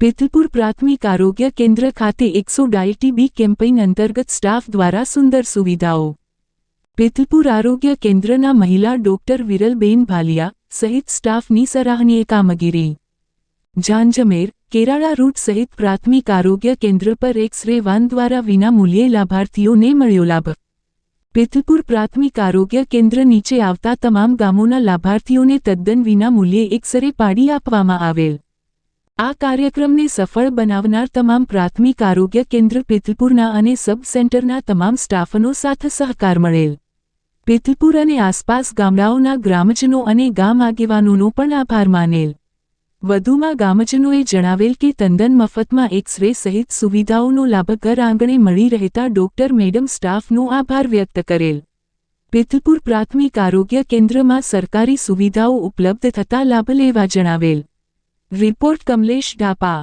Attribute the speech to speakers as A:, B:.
A: પેથલપુર પ્રાથમિક આરોગ્ય કેન્દ્ર ખાતે એકસો ડાયટીબી કેમ્પેઇન અંતર્ગત સ્ટાફ દ્વારા સુંદર સુવિધાઓ. પેથલપુર આરોગ્ય કેન્દ્રના મહિલા ડોક્ટર વિરલબેન ભાલિયા સહિત સ્ટાફની સરાહનીય કામગીરી. જાંજમેર કેરાળા રૂટ સહિત પ્રાથમિક આરોગ્ય કેન્દ્ર પર એક્સ રે વાન દ્વારા વિનામૂલ્યે લાભાર્થીઓને મળ્યો લાભ. પેથલપુર પ્રાથમિક આરોગ્ય કેન્દ્ર નીચે આવતા તમામ ગામોના લાભાર્થીઓને તદ્દન વિનામૂલ્યે એક્સરે પાડી આપવામાં આવેલ. આ કાર્યક્રમને સફળ બનાવનાર તમામ પ્રાથમિક આરોગ્ય કેન્દ્ર પેથલપુરના અને સબ સેન્ટરના તમામ સ્ટાફનો સાથે સહકાર મળેલ. પેથલપુર અને આસપાસ ગામડાઓના ગ્રામજનો અને ગામ આગેવાનોનો પણ આભાર માનેલ. વધુમાં ગામજનોએ જણાવેલ કે તંદન મફતમાં એક્સ રે સહિત સુવિધાઓનો લાભ ઘર આંગણે મળી રહેતા ડોક્ટર મેડમ સ્ટાફનો આભાર વ્યક્ત કરેલ. પેથલપુર પ્રાથમિક આરોગ્ય કેન્દ્રમાં સરકારી સુવિધાઓ ઉપલબ્ધ થતા લાભ લેવા જણાવેલ. રિપોર્ટ કમલેશ ઢાપા